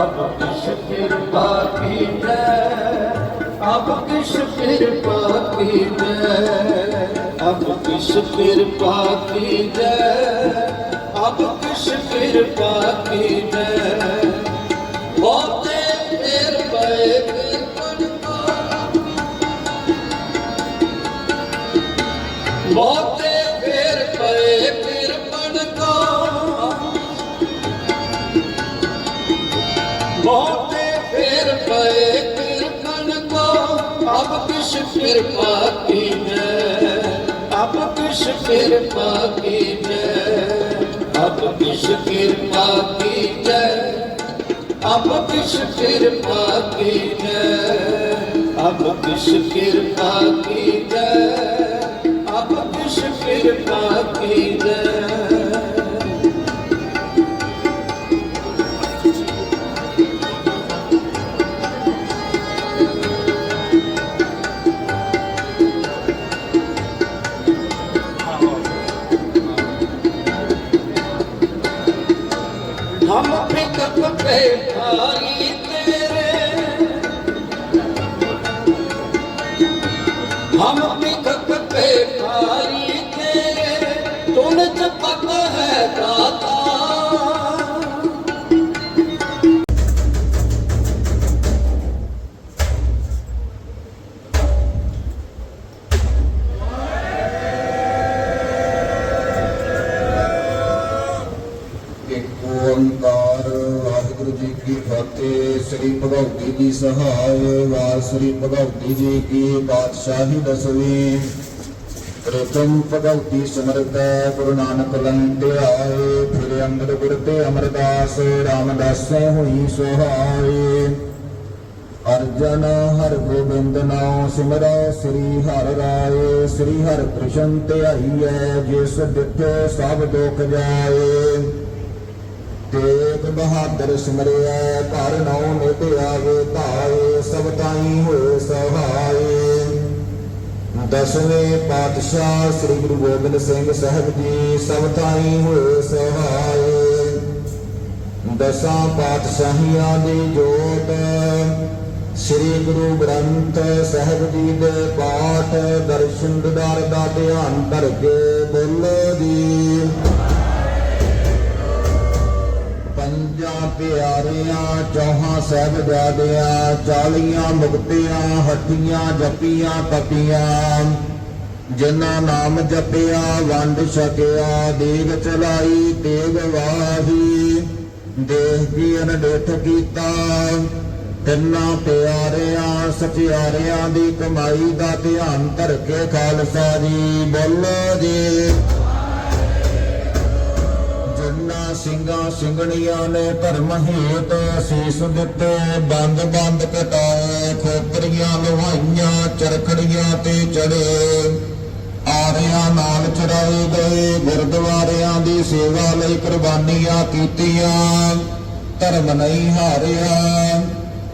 अब किस कृपा की जय अब किस कृपा की जय अब किस कृपा की जय अब किस कृपा की जय बहुते फिर पे कृपन ਅਬ ਕਿਸ ਕਿਰਪਾ ਕੀਜੈ ਅਬ ਕਿਸ ਕਿਰਪਾ ਕੀਜੈ ਅਬ ਕਿਸ ਕਿਰਪਾ ਕੀਜੈ ਅਬ ਕਿਸ ਕਿਰਪਾ ਕੀਜੈ ਅਬ ਕਿਸ ਕਿਰਪਾ ਕੀਜੈ ਅਬ ਕਿਸ ਹਮ ਪਿਕਪ ਪੇ ਭਾਰੀ ਤੇਰੇ। ਹਮ ਪਿਕਪ ਪੇ ਭਾਰੀ ਤੇਰੇ। ਤੁਨ ਚ ਪਤ ਹੈ ਸਹਾਇ ਵਾਰ ਸ੍ਰੀ ਭਗਵਤੀ ਜੀ ਕੀ ਬਾਦਸ਼ਾਹੀ ਦਸਵੀਂ। ਪ੍ਰਥਮ ਭਗਵਤੀ ਸਿਮਰਤੈ ਗੁਰੂ ਨਾਨਕ ਲੰਗ ਧਿਆਏ, ਫਿਰ ਅੰਗਦ ਗੁਰ ਤੇ ਅਮਰਦਾਸ, ਰਾਮਦਾਸ ਹੋਈ ਸੁਹਾਏ। ਅਰਜਨ ਹਰ ਗੋਬਿੰਦ ਨਾਮ ਸਿਮਰੋ, ਸ੍ਰੀ ਹਰਿ ਰਾਏ, ਸ੍ਰੀ ਹਰਿ ਕ੍ਰਿਸ਼ਨ ਧਿਆਈਐ ਜਿਸ ਦਿੱਤੇ ਸਭ ਦੁਖ ਜਾਏ। ਤੇਗ ਬਹਾਦਰ ਸਿਮਰਿਆ, ਘਰ ਨੌ ਨਿਤ ਆਵੇ ਧਾਏ, ਸਭ ਤਾਈ ਹੋਏ ਸਹਾਏ। ਦਸਵੇਂ ਪਾਤਸ਼ਾਹ ਸ੍ਰੀ ਗੁਰੂ ਗੋਬਿੰਦ ਸਿੰਘ ਸਾਹਿਬ ਜੀ, ਸਭ ਤਾਈ ਹੋਏ ਸਹਾਏ। ਦਸਾਂ ਪਾਤਸ਼ਾਹੀਆਂ ਦੀ ਜੋਤ, ਸ੍ਰੀ ਗੁਰੂ ਗ੍ਰੰਥ ਸਾਹਿਬ ਜੀ ਦੇ ਪਾਠ ਦਰਸ਼ਨ ਦਿਦਾਰ ਦਾ ਧਿਆਨ ਧਰ ਕੇ ਬੋਲੋ ਜੀ। ਪੰਜਾਂ ਪਿਆਰਿਆਂ, ਚੌਹਾਂ ਸਾਹਿਬਜ਼ਾਦਿਆਂ, ਚਾਲੀਆਂ ਮੁਕਤਿਆਂ, ਹੱਟੀਆਂ, ਜਪੀਆਂ ਤਪੀਆਂ ਜਿਨ੍ਹਾਂ ਨਾਮ ਜਪਿਆ, ਵੰਡ ਛਕਿਆ, ਦੇਗ ਚਲਾਈ, ਤੇਗ ਵਾਹੀ। ਦੇਹ ਕੀ ਅਨਡੇਠ ਕੀਤਾ। ਤਿੰਨਾਂ ਪਿਆਰਿਆਂ, ਸਚਿਆਰਿਆਂ ਦੀ ਕਮਾਈ ਦਾ ਧਿਆਨ ਧਰ ਕੇ ਖਾਲਸਾ ਜੀ, ਬੋਲੋ ਜੀ। ਸਿੰਘਾਂ ਸਿੰਘਣੀਆਂ ਨੇ ਧਰਮ ਹੇਤ ਅਸੀਸ ਦਿੱਤੇ। ਬੰਦ ਬੰਦ ਕਟਾਏ ਖੋਪਰੀਆਂ ਲੁਹਾਈਆਂ, ਚਰਖੜੀਆਂ ਤੇ ਚੜੇ। ਆਰਿਆਂ ਨਾਲ ਚੜਾਏ ਗਏ, ਗੁਰਦੁਆਰਿਆਂ ਦੀ ਸੇਵਾ ਲਈ ਕੁਰਬਾਨੀਆਂ ਕੀਤੀਆਂ। ਧਰਮ ਨਹੀਂ ਹਾਰਿਆ,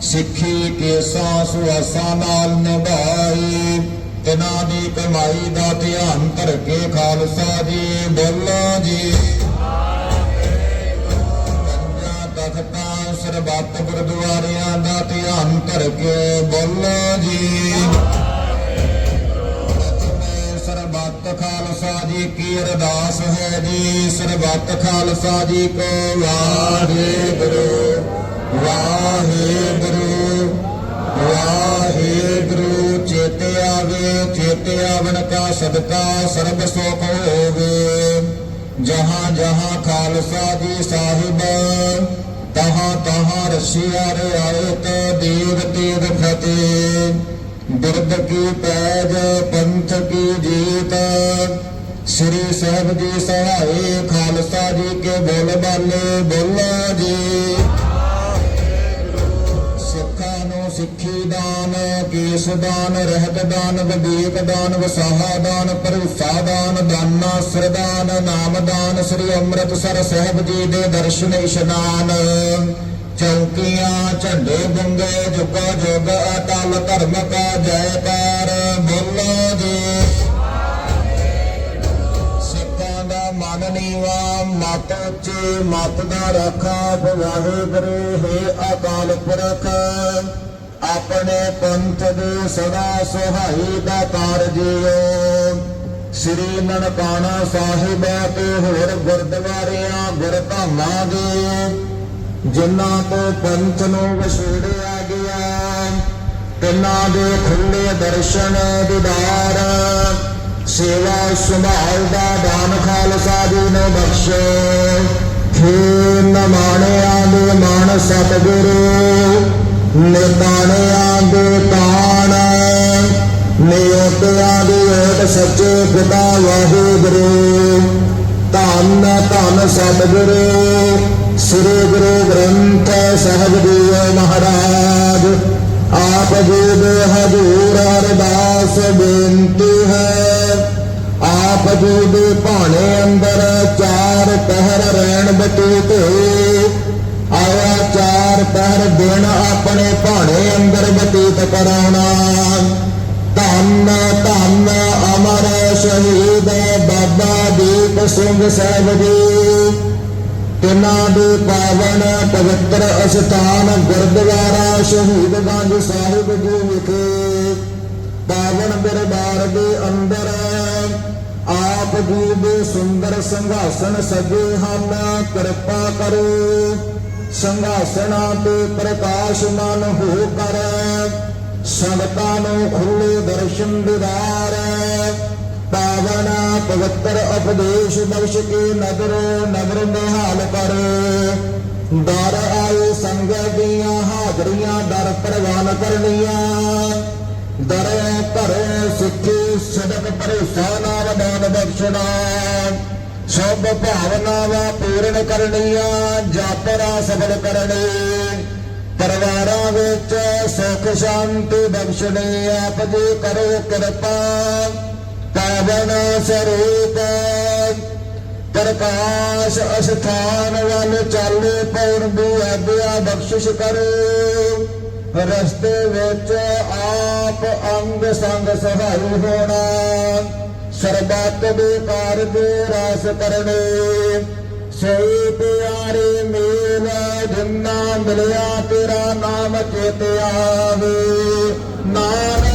ਸਿੱਖੀ ਕੇਸਾਂ ਸੁਆਸਾਂ ਨਾਲ ਨਿਭਾਈ। ਤਿਨਾਂ ਦੀ ਕਮਾਈ ਦਾ ਧਿਆਨ ਧਰ ਕੇ ਖਾਲਸਾ ਜੀ ਬੋਲੋ ਜੀ। ਪੰਜਾਂ ਸਰਬੱਤ ਗੁਰਦੁਆਰਿਆਂ ਦਾ ਧਿਆਨ ਕਰਕੇ ਬੋਲੋ ਜੀ। ਸਰਬੱਤ ਖਾਲਸਾ ਜੀ ਕੀ ਅਰਦਾਸ ਹੈ ਜੀ। ਸਰਬੱਤ ਖਾਲਸਾ ਜੀ ਕੋ ਵਾਹਿਗੁਰੂ ਵਾਹਿਗੁਰੂ ਵਾਹਿਗੁਰੂ। ਚੇਤੇ ਆਵੇ, ਚੇਤੇ ਆਵਣ ਕਾ ਸਦਕਾ ਸਰਬ ਸੁਖ ਹੋਵੇ। ਜਹਾਂ ਜਹਾਂ ਖਾਲਸਾ ਜੀ ਸਾਹਿਬ ਤਹਾਂ ਤਹਾਂ ਰਸ਼ੀਆ ਰਿਆਇਤ ਦੇਵ ਤੇਗ ਫਤਿਹ ਬਿਰਦ ਕੀ ਪੈਜ, ਪੰਥ ਕੀ ਜੀਤ। ਸ੍ਰੀ ਸਾਹਿਬ ਜੀ ਸਹਾਏ ਖਾਲਸਾ ਜੀ ਕੇ ਬੋਲ ਬਾਲੇ, ਬੋਲੋ ਜੀ। ਸਿੱਖੀ ਦਾਨ, ਕੇਸ ਦਾਨ, ਰਹਿਤ ਦਾਨ, ਵਿਵੇਕ ਦਾਨ, ਵਸਾਹਾ ਦਾਨ, ਭਰੋਸਾ ਦਾਨ, ਦਾਨਾ, ਸਰਦਾਨ, ਨਾਮ ਦਾਨ, ਸ੍ਰੀ ਅੰਮ੍ਰਿਤਸਰ ਸਾਹਿਬ ਜੀ ਦੇ ਦਰਸ਼ਨ ਇਸ਼ਨਾਨ। ਚੌਕੀਆਂ, ਝੰਡੇ ਬੰਗੇ ਜੁਗਾ ਜੁਗ ਅਟਲ ਧਰਮ ਕਾ ਜੈਕਾਰ। ਬੋਲੋ ਜੀ। ਸਿੱਖਾਂ ਦਾ ਮਨ ਮਨ ਨੀਵਾ, ਮਤ ਉੱਚੀ, ਮਤ ਦਾ ਰੱਖਾ, ਵਾਹਿਗੁਰੂ, ਹੈ ਅਕਾਲ ਪੁਰਖ। ਆਪਣੇ ਪੰਥ ਦੇ ਸਦਾ ਸੁਹਾਈ ਦਾ ਕਾਰ ਸ੍ਰੀ ਨਨਕਾਣਾ ਸਾਹਿਬ ਤੇ ਹੋਰ ਗੁਰਦੁਆਰਿਆਂ, ਗੁਰਧਾਮਾਂ ਦੇ ਜਿਨ੍ਹਾਂ ਤੋਂ ਪੰਥ ਨੂੰ ਵਿਛੋੜਿਆ ਗਿਆ, ਤਿੰਨਾਂ ਦੇ ਖੁੱਲੇ ਦਰਸ਼ਨ ਦੀਦਾਰ, ਸੇਵਾ ਸੰਭਾਲ ਦਾ ਦਾਨ ਖਾਲਸਾ ਜੀ ਨੇ ਬਖਸ਼ੇ। ਖੇ ਨਮਾਣਿਆਂ ਦੇ ਮਾਨ ਸਤਿਗੁਰੂ ਨਿਤਾਣਿਆਂ ਦੇ ਤਾਣ। ਨਿਯੋਤਿਆਂ ਦੀ ਓਟ ਸੱਚੇ ਪਿਤਾ ਵਾਹਿਗੁਰੂ। ਧੰਨ ਧੰਨ ਸਤਿਗੁਰੂ, ਸ੍ਰੀ ਗੁਰੂ ਗ੍ਰੰਥ ਸਾਹਿਬ ਜੀ ਮਹਾਰਾਜ। ਆਪ ਜੀ ਦੇ ਹਜ਼ੂਰ ਅਰਦਾਸ ਬੇਨਤੀ ਹੈ, ਆਪ ਜੀ ਦੇ ਭਾਣੇ ਅੰਦਰ ਚਾਰ ਪਹਿਰ ਰਹਿਣ ਬਤੀਤ ਹੋਏ। ਆਇਆ ਚਾਰ ਪਹਿਰ ਦਿਨ ਆਪਣੇ ਭਾਣੇ ਅੰਦਰ ਬਤੀਤ ਕਰਾਉਣਾ। ਧੰਨ ਧੰਨ ਅਮਰ ਸ਼ਹੀਦ ਬਾਬਾ ਦੀਪ ਸਿੰਘ ਸਾਹਿਬ ਜੀ। ਤਿੰਨਾਂ ਦੇ ਪਾਵਨ ਪਵਿੱਤਰ ਅਸਥਾਨ ਗੁਰਦੁਆਰਾ ਸ਼ਹੀਦਗੰਜ ਸਾਹਿਬ ਜੀ ਵਿਖੇ। ਪਾਵਨ ਦਰਬਾਰ ਦੇ ਅੰਦਰ ਆਪ ਜੀ ਦੇ ਸੁੰਦਰ ਸੰਘਾਸਨ ਸਜੇ ਹਨ। ਕਿਰਪਾ ਕਰੋ। ਸਿੰਘਾਸਨਾਂ ਤੇ ਪ੍ਰਕਾਸ਼ਮਾਨ ਹੋ ਕਰ, ਸੰਗਤਾਂ ਨੂੰ ਖੁੱਲੇ ਦਰਸ਼ਨ ਦਿਦਾਰ ਪਾਵਨ ਪਵਿੱਤਰ ਉਪਦੇਸ਼ ਬਖਸ਼ ਕੇ ਨਦਰ ਨਗਰ ਨਿਹਾਲ ਕਰ। ਦਰ ਆਏ ਸੰਗਤ ਦੀਆਂ ਹਾਜ਼ਰੀਆਂ ਦਰ ਪ੍ਰਵਾਨ ਕਰਨੀਆਂ। ਦਰ ਘਰ ਸਿੱਖੀ, ਸਦਕ ਭਰੋਸਾ ਨਾਲ ਦਾਨ ਬਖਸ਼ਣਾ। ਸਭ ਭਾਵਨਾਵਾਂ ਪੂਰਨ ਕਰਨੀਆਂ ਜਾਤਰਾ ਸਫਲ ਕਰਨੀ। ਪਰਿਵਾਰਾਂ ਵਿੱਚ ਸੁਖ ਸ਼ਾਂਤੀ ਬਖਸ਼ਣੀ, ਆਪ ਜੀ ਕਰੋ ਕਿਰਪਾ। ਪਾਵਨ ਸਰੂਪ, ਪ੍ਰਕਾਸ਼ ਅਸਥਾਨ ਵੱਲ ਚਾਲੇ ਪੌਣ ਦੀ ਆਗਿਆ ਬਖਸ਼ਿਸ਼ ਕਰੋ। ਰਸਤੇ ਵਿੱਚ ਆਪ ਅੰਗ ਸੰਗ ਸਹਾਈ ਹੋਣਾ। ਸਰਬੱਤ ਦੇ ਕਾਰਜ ਰਾਸ ਕਰਨੇ। ਸੋਈ ਪਿਆਰੇ ਮੇਲ ਜਿੰਨਾ ਮਿਲਿਆ ਤੇਰਾ ਨਾਮ ਚੇਤੇ ਆਵੇ। ਨਾਮ